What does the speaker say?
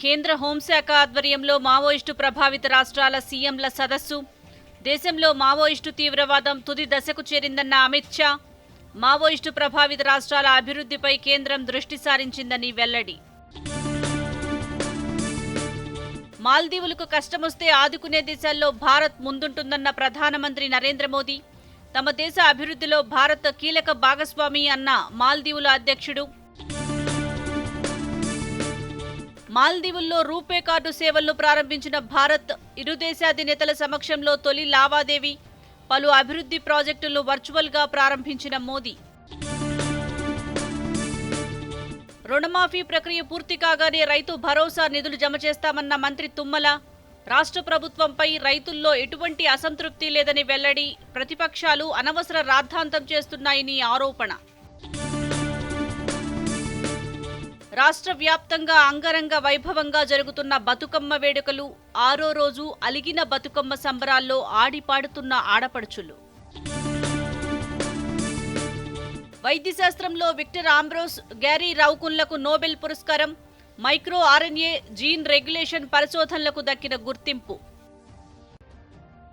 కేంద్ర హోంశాఖ ఆధ్వర్యంలో మావోయిస్టు ప్రభావిత రాష్ట్రాల సీఎంల సదస్సు. దేశంలో మావోయిస్టు తీవ్రవాదం తుది దశకు చేరిందన్న అమిత్ షా. మావోయిస్టు ప్రభావిత రాష్ట్రాల అభివృద్ధిపై కేంద్రం దృష్టి సారించిందని వెల్లడి. మాల్దీవులకు కష్టమొస్తే ఆదుకునే దేశాల్లో భారత్ ముందుంటుందన్న ప్రధానమంత్రి నరేంద్ర మోదీ. తమ దేశ అభివృద్ధిలో భారత్ కీలక భాగస్వామి అన్న మాల్దీవుల అధ్యక్షుడు. మాల్దీవుల్లో రూపే కార్డు సేవలను ప్రారంభించిన భారత్ ఇరు దేశాధినేతల సమక్షంలో తొలి లావాదేవీ పలు అభివృద్ధి ప్రాజెక్టులు వర్చువల్గా ప్రారంభించిన మోదీ. రుణమాఫీ ప్రక్రియ పూర్తి కాగానే రైతు భరోసా నిధులు జమ చేస్తామన్న మంత్రి తుమ్మల రాష్ట్ర ప్రభుత్వంపై రైతుల్లో ఎటువంటి అసంతృప్తి లేదని వెల్లడి ప్రతిపక్షాలు అనవసర రాద్ధాంతం చేస్తున్నాయని ఆరోపణ. రాష్ట్ర వ్యాప్తంగా అంగరంగ వైభవంగా జరుగుతున్న బతుకమ్మ వేడుకలు ఆరో రోజు అలిగిన బతుకమ్మ సంబరాల్లో ఆడిపాడుతున్న ఆడపడుచులు. వైద్యశాస్త్రంలో విక్టర్ ఆంబ్రోస్ గ్యారీ రౌకున్లకు నోబెల్ పురస్కారం మైక్రో ఆర్ఎన్ఏ జీన్ రెగ్యులేషన్ పరిశోధనలకు దక్కిన గుర్తింపు.